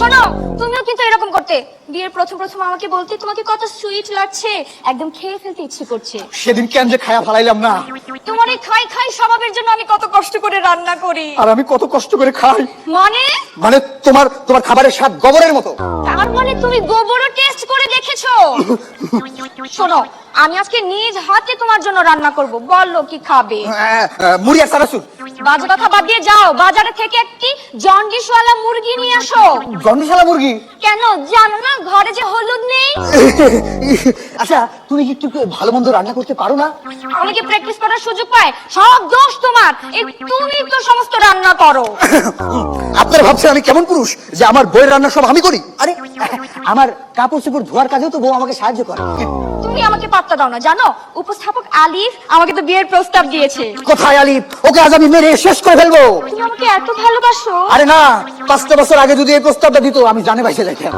শোনো তুমিও কিন্তু এরকম করতে। বিয়ের প্রথম প্রথম আমাকে বলতে তোমাকে কত সুইট লাগছে। একদম খেয়ে ফেলতে ইচ্ছে করছে। সেদিন কেন যে খায়া ফালাইলাম না? তোমার এই খাই খাই স্বভাবের জন্য আমি কত কষ্ট করে রান্না করি। আর আমি কত কষ্ট করে খাই। মানে? মানে তোমার তোমার খাবারের স্বাদ গোবরের মতো। তার মানে তুমি গোবরও টেস্ট করে দেখেছ। শোনো আমি আজকে নিজ হাতে তোমার জন্য রান্না করব। বলল কি খাবে? মুড়ি আর সারাসুর বাজে কথা বাদ দিয়ে যাও। বাজারে থেকে একটি জন্ডিসওয়ালা মুরগি নিয়ে আসো। জন্ডিশালা মুরগি? কেন? জানো না ঘরে যে হলুদ নেই? আচ্ছা তুমি কি একটু ভালো মন্দ রান্না করতে পারো না? আমি কি প্র্যাকটিস করার সুযোগ পাই? সব দোষ তোমার। এই তুমি তো সমস্ত রান্না করো। আপনারা ভাবছেন আমি কেমন পুরুষ? যে আমার বইয়ের রান্না সব আমি করি? আরে আমার কাপড় চোপড় ধোয়ার কাজেও তো বউ আমাকে সাহায্য করে। তুমি আমাকে পাত্তা দাও না জানো? উপস্থাপক আলিফ আমাকে তো বিয়ের প্রস্তাব দিয়েছে। কোথায় আলিফ? ওকে আজ আমি মেরে শেষ করে ফেলব। তুমি আমাকে এত ভালোবাসো। আরে না পাঁচটা বছর আগে যদি এই প্রস্তাবটা দিত আমি জানে বাইসে যাইতাম।